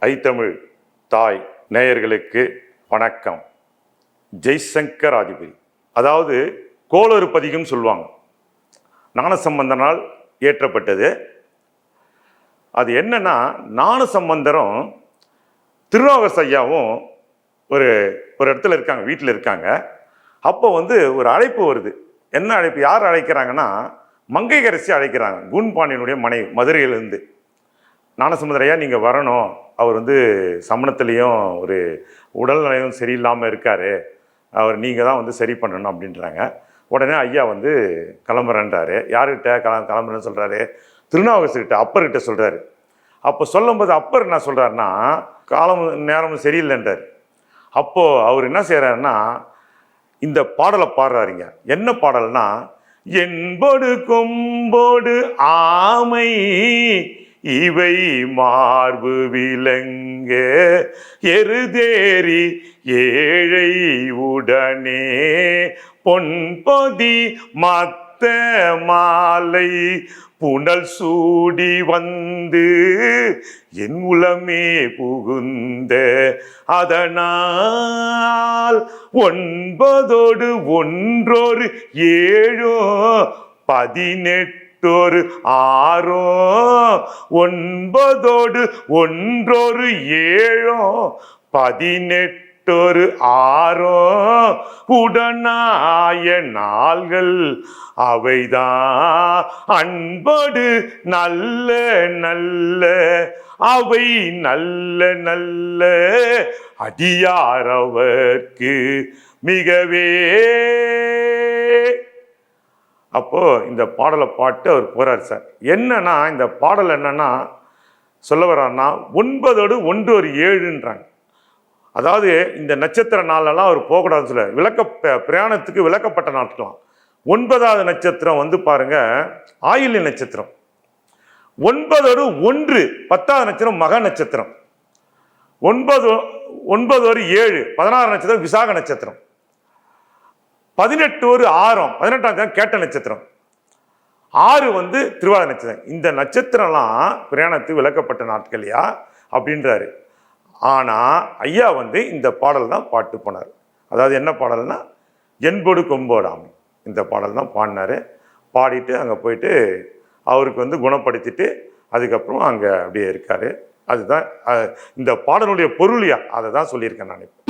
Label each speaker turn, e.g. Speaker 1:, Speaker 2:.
Speaker 1: ஐத்தமிழ் தாய் நேயர்களுக்கு வணக்கம். ஜெய்சங்கர் ஆதிபதி. அதாவது கோளறு பதிகம் சொல்லுவாங்க. ஞானசம்பந்தனால் இயற்றப்பட்டது. அது என்னன்னா ஞானசம்பந்தரும் திருநாகஸ் ஐயாவும் ஒரு ஒரு இடத்துல இருக்காங்க வீட்டில் இருக்காங்க. அப்போ வந்து ஒரு அழைப்பு வருது. என்ன அழைப்பு யார் அழைக்கிறாங்கன்னா மங்கைகரசி அழைக்கிறாங்க. குன்பாண்டியனுடைய மனைவி மதுரையிலேருந்து. ஞானசமுதரையா நீங்கள் வரணும். அவர் வந்து சமணத்துலேயும் ஒரு உடல்நிலையும் சரியில்லாமல் இருக்கார். அவர் நீங்கள் தான் வந்து சரி பண்ணணும் அப்படின்றாங்க. உடனே ஐயா வந்து கிளம்புறேன்றாரு. யார்கிட்ட கல கிளம்புறேன்னு சொல்கிறாரு திருநாவுக்கரசுகிட்ட அப்பர்கிட்ட சொல்கிறாரு அப்போ சொல்லும்போது அப்பர் என்ன சொல்கிறாருன்னா காலம் நேரம் சரியில்லைன்றார். அப்போது அவர் என்ன செய்கிறாருன்னா இந்த பாடலை பாடுறாருங்க. என்ன பாடல்னா என்போடு கொம்போடு ஆமை இவை மார்பு விலங்க எருதேறி ஏழை உடனே. பொன்பொதி மத்த மாலை புனல் சூடி வந்து என் உளமே புகுந்த அதனால் ஒன்பதோடு ஒன்றொரு ஏழோ பதினெட்டு எட்டோரு ஆறோ ஒன்பதோடு ஒன்றொரு ஏழோ பதினெட்டொரு ஆறோ உடனாய நாள்கள் அவைதான் அன்படு நல்ல நல்ல அவை நல்ல நல்ல அடியாரவர்க்கு மிகவே. அப்போது இந்த பாடலை பாட்டு அவர் போகிறார் சார். என்னன்னா இந்த பாடல் என்னன்னா சொல்ல வர்றாருன்னா ஒன்பதோடு ஒன்று ஒரு ஏழுன்றாங்க. அதாவது இந்த நட்சத்திர நாளெல்லாம் அவர் போகக்கூடாதுன்னு சொல்ல விளக்க பிரயாணத்துக்கு விளக்கப்பட்ட நாட்களாம். ஒன்பதாவது நட்சத்திரம் வந்து பாருங்க ஆயுள்ய நட்சத்திரம். ஒன்பதோடு ஒன்று பத்தாவது நட்சத்திரம் மக நட்சத்திரம். ஒன்பது ஒன்பது ஒரு ஏழு பதினாறு நட்சத்திரம் விசாக நட்சத்திரம். பதினெட்டு ஒரு ஆறம் பதினெட்டாம் நட்சத்திரம் கேட்ட நட்சத்திரம். ஆறு வந்து திருவாத நட்சத்திரம். இந்த நட்சத்திரம்லாம் பிரயாணத்து விளக்கப்பட்ட நாட்களையா அப்படின்றாரு. ஆனால் ஐயா வந்து இந்த பாடல் தான் பாட்டு போனார். அதாவது என்ன பாடல்னா என்போடு கொம்போடாமை இந்த பாடல் தான் பாடினாரு. பாடிட்டு அங்கே போயிட்டு அவருக்கு வந்து குணப்படுத்திட்டு அதுக்கப்புறம் அங்கே அப்படியே இருக்கார். அதுதான் இந்த பாடலுடைய பொருளியா அதை தான் சொல்லியிருக்கேன் நான் இப்போ.